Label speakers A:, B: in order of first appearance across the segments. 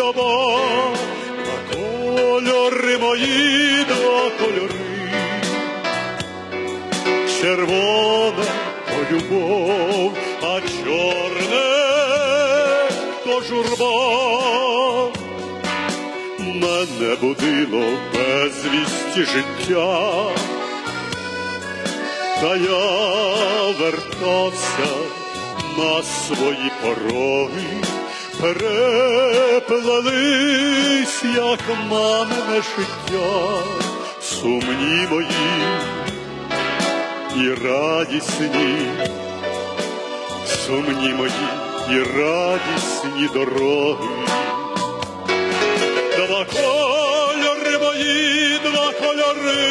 A: оба, два кольори мої, два кольори, червона то любов, а чорне то журба. Мене будило безвісті життя, та я вертався на свої пороги, переплелись, як мамине життя, сумні мої і радісні, сумні мої і радісні дороги. Два кольори мої, два кольори,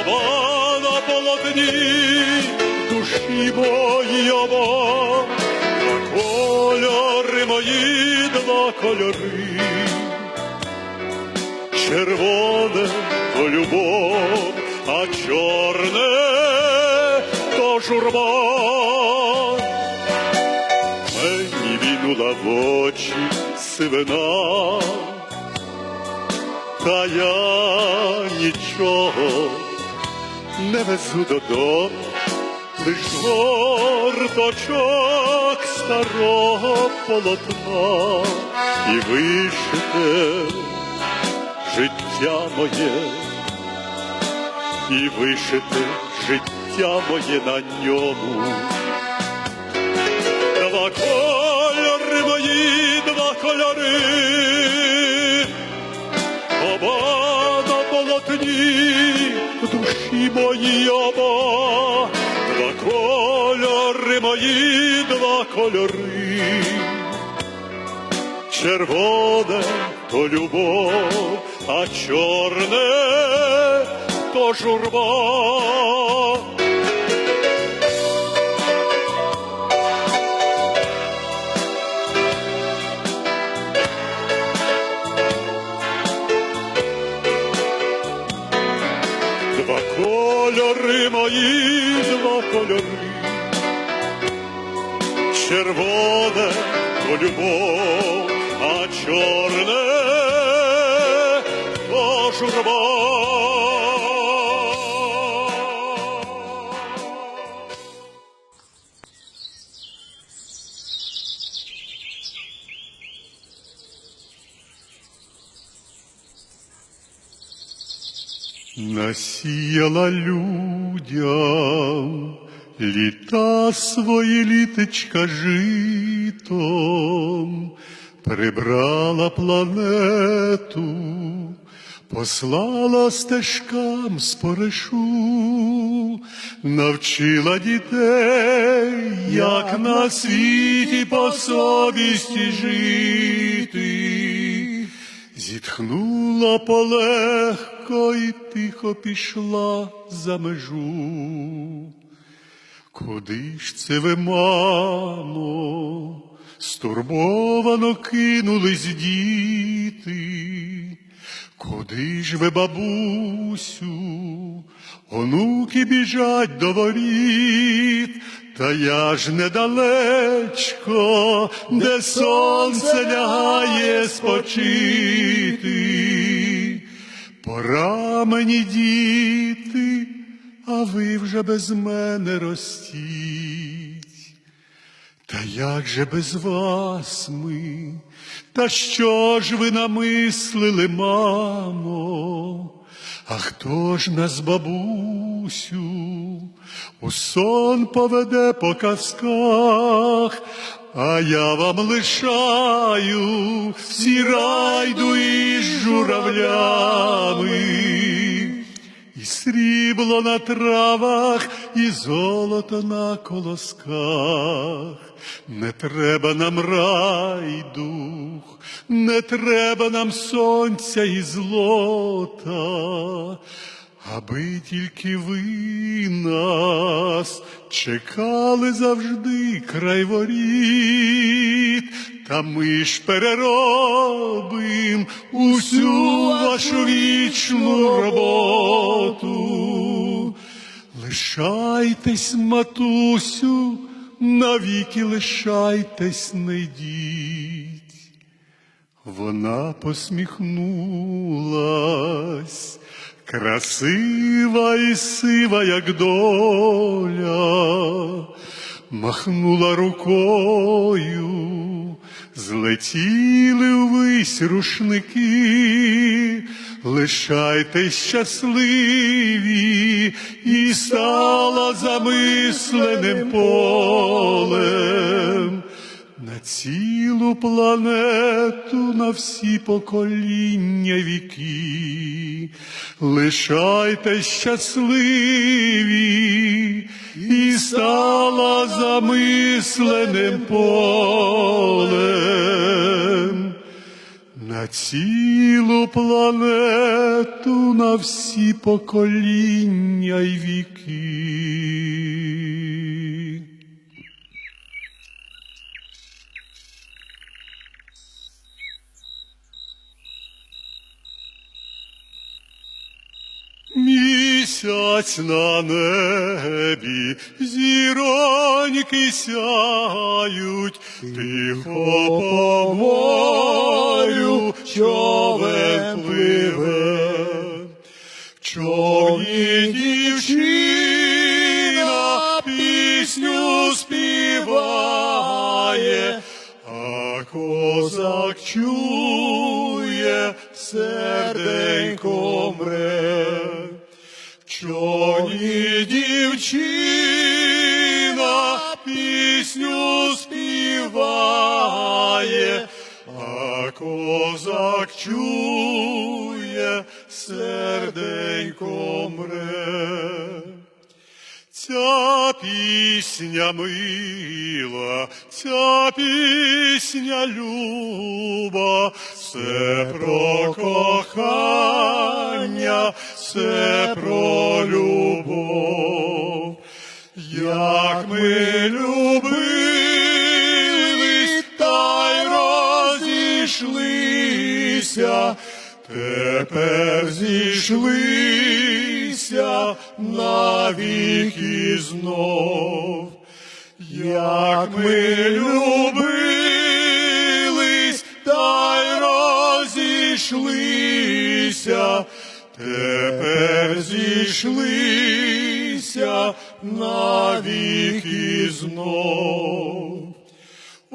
A: оба на душі мої оба, мої, два кольори, червоне то любов, а чорне то журба. Мені вінула в очі сивина, та я нічого не везу додому, лиш горточок старого полотна і вишите життя моє, і вишите життя моє на ньому. Два кольори мої, два кольори, оба на полотні, душі мої оба, два кольори мої, кольори, червоне то любов, а чорне то журба. Два кольори мої, два кольори, червоне то любов, а чорне то журба. Насіяла людям літа свої літечка житом, прибрала планету, послала стежкам споришу, навчила дітей, як на світі по совісті жити. Зітхнула полегко і тихо пішла за межу. Куди ж це ви, мамо, стурбовано кинулись діти? Куди ж ви, бабусю, онуки біжать до воріт, та я ж недалечко, де сонце лягає спочити. Пора мені діти, а ви вже без мене ростіть. Та як же без вас ми? Та що ж ви намислили, мамо? А хто ж нас, бабусю, у сон поведе по казках, а я вам лишаю всі райду із журавлями. Срібло на травах, і золото на колосках. Не треба нам рай дух, не треба нам сонця і злота, аби тільки ви нас чекали завжди край воріт, та ми ж переробим усю вашу вічну роботу. Лишайтесь, матусю, навіки лишайтесь, не йдіть. Вона посміхнулась, красива і сива, як доля, махнула рукою, злетіли ввись рушники, лишайтесь щасливі і стала замисленим полем. На цілу планету, на всі покоління віки, лишайтесь щасливі і стала замисленим полем. На цілу планету, на всі покоління й віки. Місяць на небі, зіроньки сяють, тихо по морю човен пливе. Човні дівчина пісню співає, а козак чує, серденько козак чує, серденько мре. Ця пісня мила, ця пісня люба, все про кохання, все про любов. Як ми любились, тепер зійшлися навіки знов. Як ми любились, та й розійшлися, тепер зійшлися навіки знов.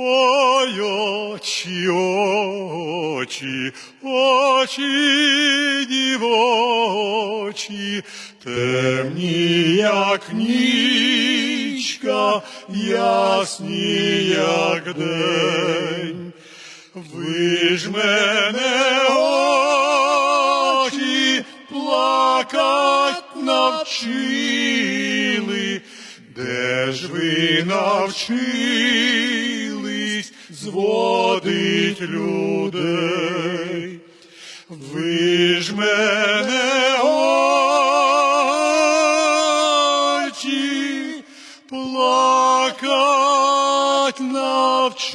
A: Очі, очі, очі, дівочі, темні, як нічка, ясні, як день. Ви ж мене очі плакать навчили, де ж ви навчились зводить людей? Ви ж мене очі плакать навчили,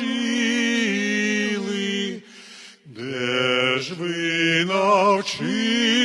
A: де ж ви навчились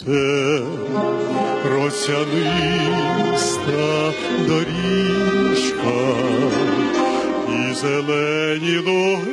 A: цвіте росяниста доріжка і зелені луги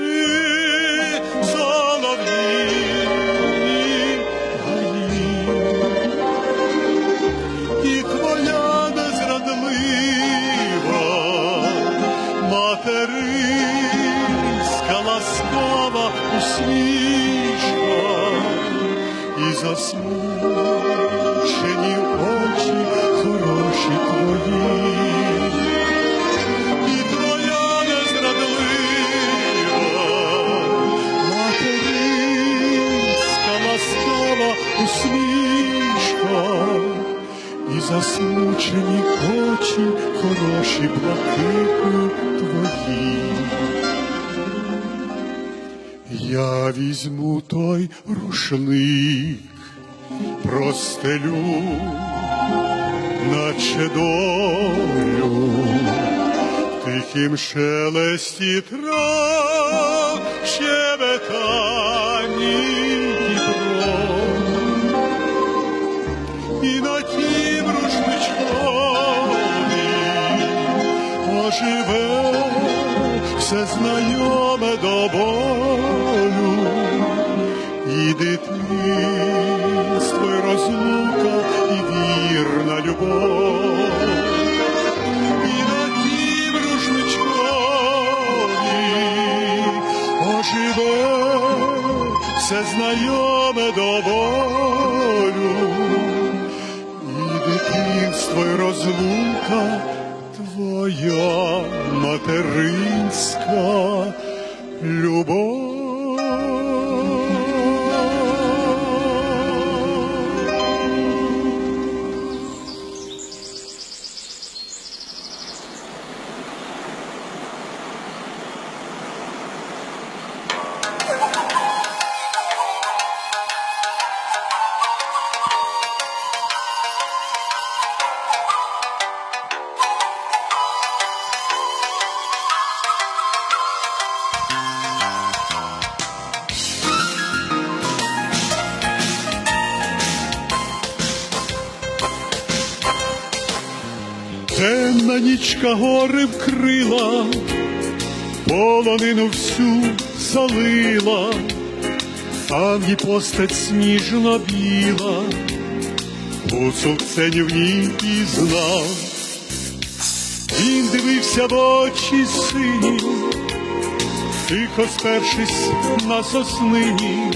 A: рушник, простелю, наче долю, в тихім шелесті трав щебетані Дніпро. І на тім рушничкові оживе все знайоме до болю, і дитинство, і розлука, і вірна любов. І на тім рушничкові оживе все знайоме до болю, і дитинство, і розлука твоя материнська любов. Нічка гори вкрила, полонину всю залила, там її постать сніжно біла, гуцул це в ній пізнав. Він дивився в очі сині, тихо спершись на соснині,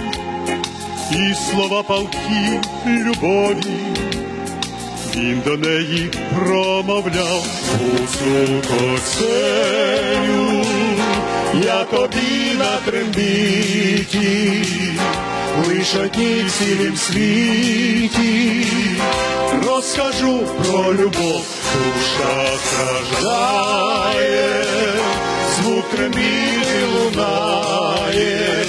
A: і слова палки любові він до неї промовляв Гусуко ценю, я тобі на трембіті, лиш одній в цілім світі, розкажу про любов, душа страждає, звук трембіти лунає,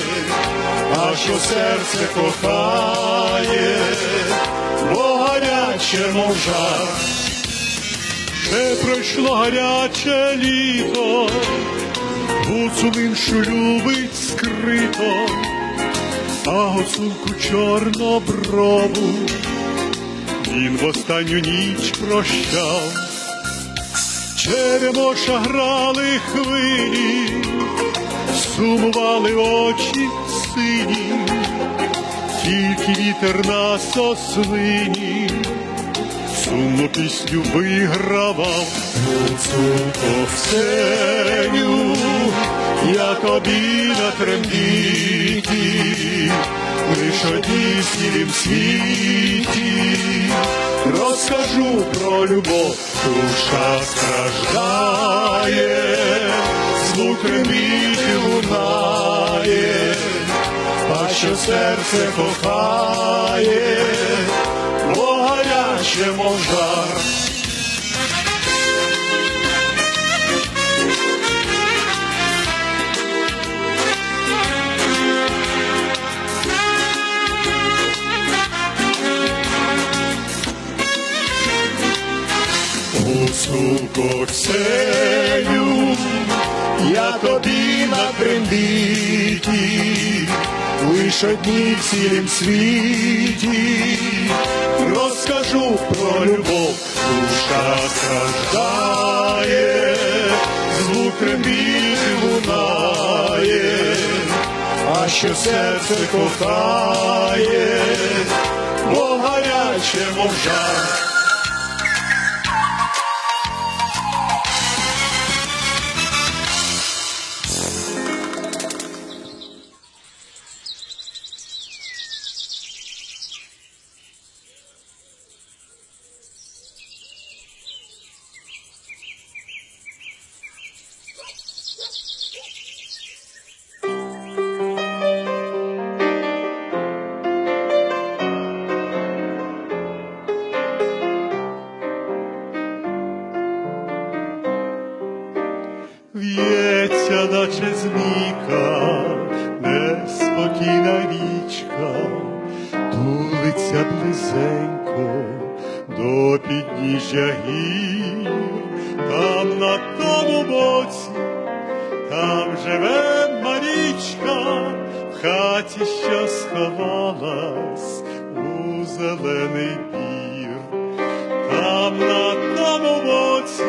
A: аж у серце кохає мов жар. Не пройшло гаряче літо, гуцул іншу любить скрито, а гуцулку чорноброву він в останню ніч прощав. Черемоша грали хвилі, сумували очі сині, тільки вітер на сослині, сумну пісню вигравав. Гуцулко Ксеню, як обіда трембіті, лиш цілім світі, розкажу про любов, душа страждає, звук трембіті лунає, а що серце кохає, мов жар. Гуцулко Ксеню, я тобі на трембіті, лиш одні в цілім світі, розкажу про любов, душа страждає, звук трембіти лунає, а що серце кохає, бо гаряче, мов жар. Боці, там живе Марічка, в хаті, що сховалась у зелений бір. Там на тому боці,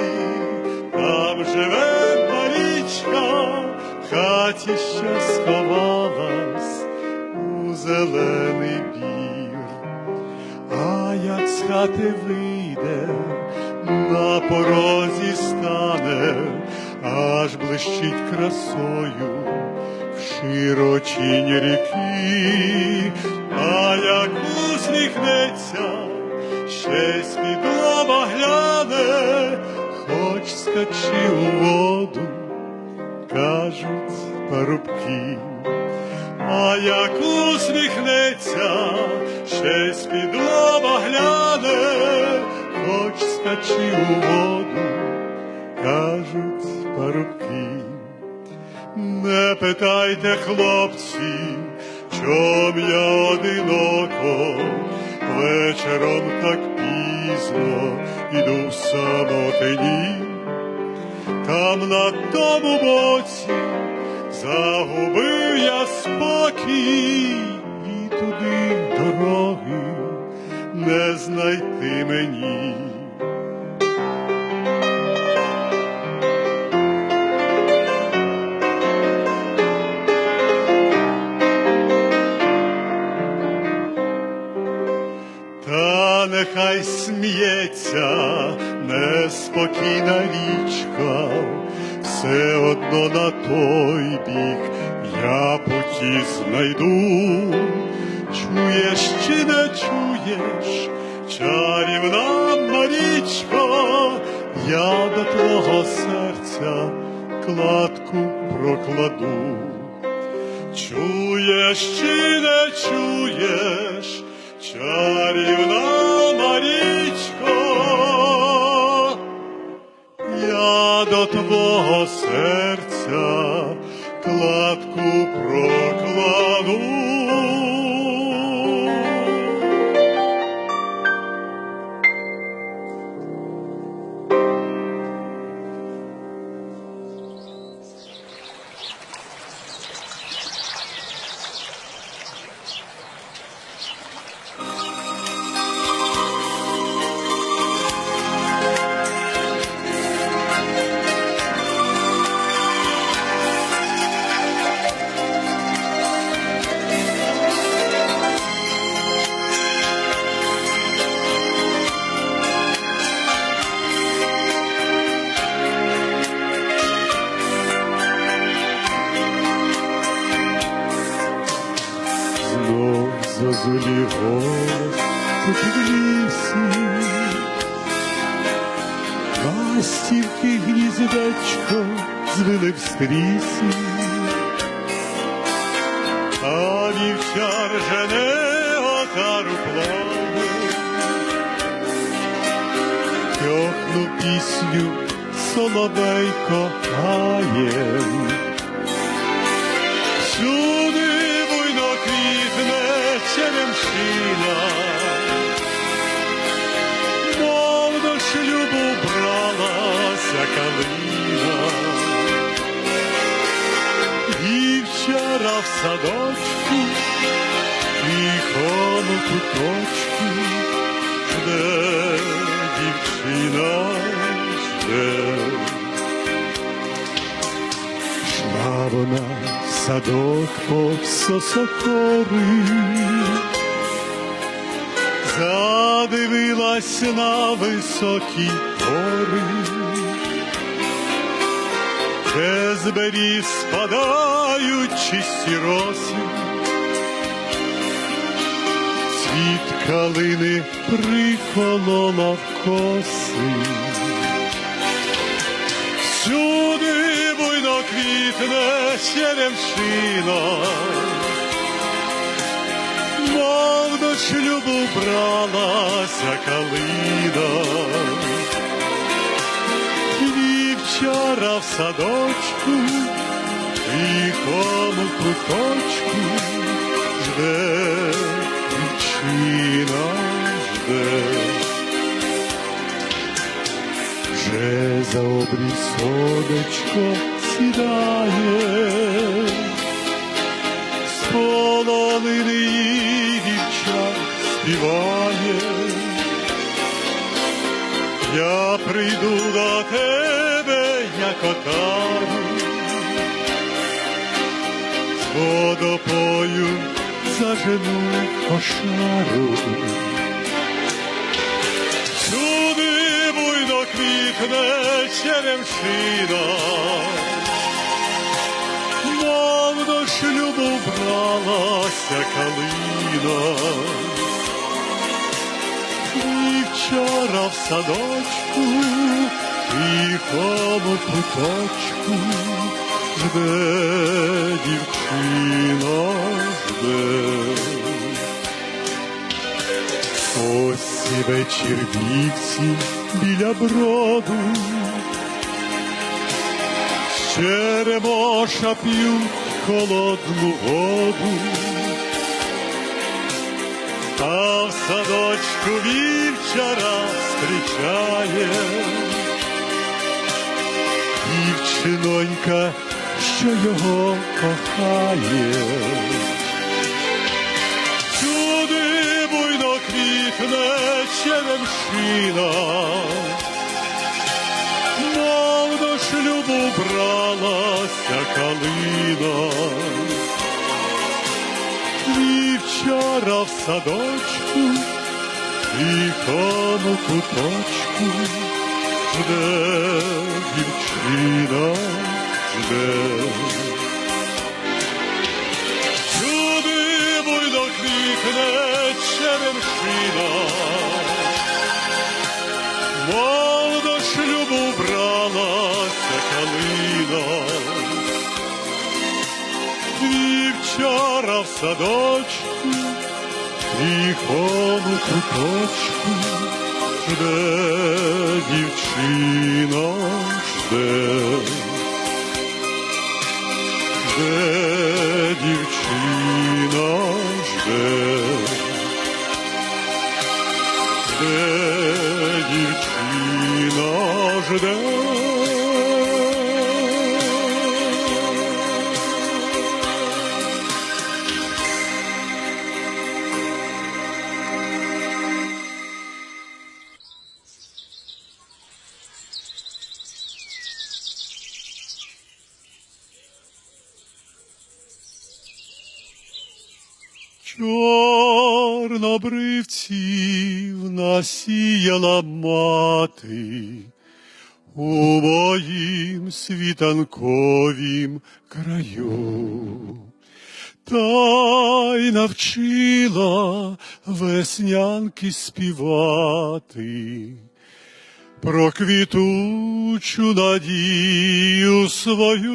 A: там живе Марічка, в хаті, що сховалась у зелений бір. А як з хати вийде, на порозі стане, аж блищить красою в широчині ріки, а як усміхнеться, ще з-під гляне, хоч скачи у воду, кажуть парубки. А як усміхнеться, ще з-під гляне, хоч скачи у воду, кажуть парубки. Не питайте, хлопці, чом я одиноко, вечором так пізно іду в самотині, там на тому боці загубив я спокій, і туди дороги не знайти мені. Сміється неспокійна річка, все одно на той бік я путі знайду. Чуєш чи не чуєш, чарівна Марічко, я до твого серця кладку прокладу. Чуєш чи не чуєш, чарівна Марічко, до твого серця в садочку, тихому куточку, жде дівчина, жде. Шла вона в садок по сосокори, задивилась на високі гори, де з беріз спадають чисті роси, цвіт калини приколола в коси. Всюди буйно квітне черемшина, мов до шлюбу бралася калина. Вівчара в садочку, тихому куточку, жде дівчина, жде. Вже за обрій сідає, з полонини її дівчат співає. Я прийду до тебе, як отару, з водопою зажену кошару. Всюди буйно квітне черемшина, мов до шлюбу бралася калина. І вчора в садочку, тихому куточку, жде дівчина, жде. Ось і вечір вівці біля броду, черемоша п'ють холодну воду, а в садочку вівчара зустрічає дівчинонька, що його кохає. Сюди буйно квітне черемшина, мов шлюбу бралася калина. Вівчара в садочку, і тихому куточку, жде дівчина, жде. Сюди буйно квітне черемшина, мов до бралася калина. Вівчара в садочку, тихому куточку, жде дівчина, жде. де дівчина, жде, де дівчина, жде. Моїм світанковім краю. та й навчила веснянки співати. Про квітучу надію свою,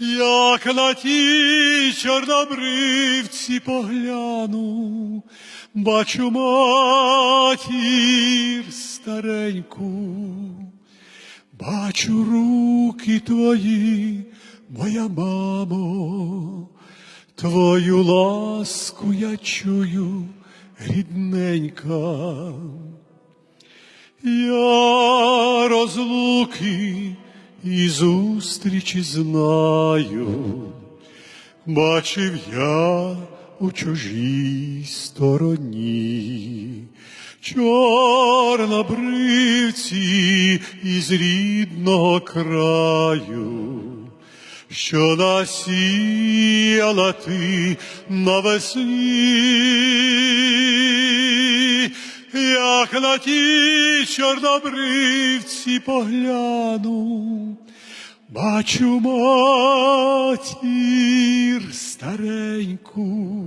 A: як на ті чорнобривці погляну, бачу матір стареньку, бачу руки твої, моя мамо, твою ласку я чую, рідненька. Я розлуки і зустрічі знаю, бачив я у чужій стороні, чорнобривці із рідного краю, що насіяла ти навесні, як на ті чорнобривці погляну, бачу матір стареньку,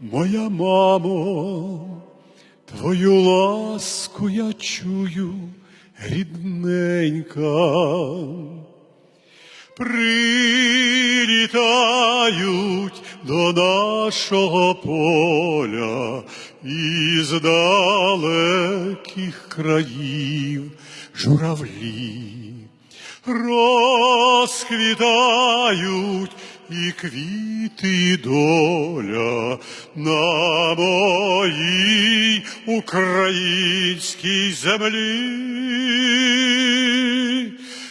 A: моя мамо, твою ласку я чую, рідненька. Прилітають до нашого поля із далеких країв журавлі, розквітають і квіти і доля на моїй українській землі.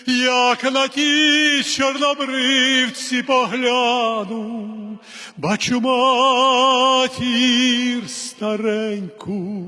A: Як на ті чорнобривці погляну, бачу матір стареньку,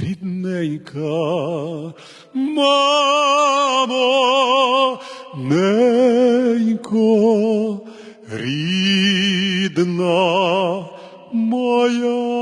A: рідненька, мамо, ненько, рідна моя.